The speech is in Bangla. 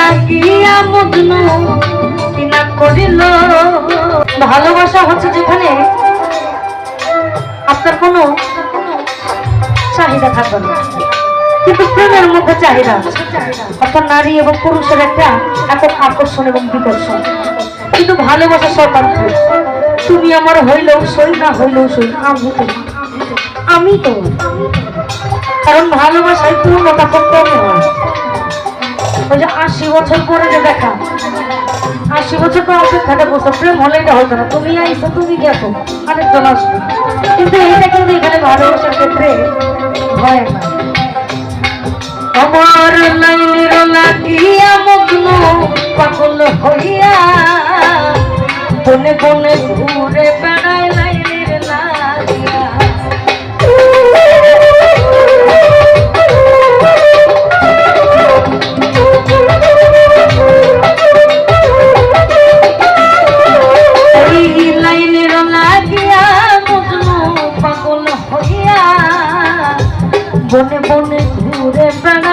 লাগিয়া মগ্ন করিল। ভালোবাসা হচ্ছে যেখানে আপনার কোনো চাহিদা থাকবে না। কিন্তু প্রেমের মধ্যে চাহিদা অর্থাৎ নারী এবং পুরুষের একটা একক আকর্ষণ এবং বিকর্ষণ। কিন্তু ভালোবাসা স্বতন্ত্র তুমি আমার হইলেও সই না হইলেও সই আমি তো কারণ ভালোবাসায় পূর্ণতা যে আশি বছর পরে যে দেখা। আশি বছর তো অপেক্ষাটা করছ প্রেম হলে এটা হতো না। তুমি আইসো, তুমি গেছো, আরেকজন আসবে। কিন্তু এটা কিন্তু এখানে ভালোবাসার ক্ষেত্রে হয়। না আমার লাইনের লাগিয়া মগ্ন পাগল হইয়া বনে বনে ঘুরে বেড়ায় বনে বনে ঘুরে বেড়ায়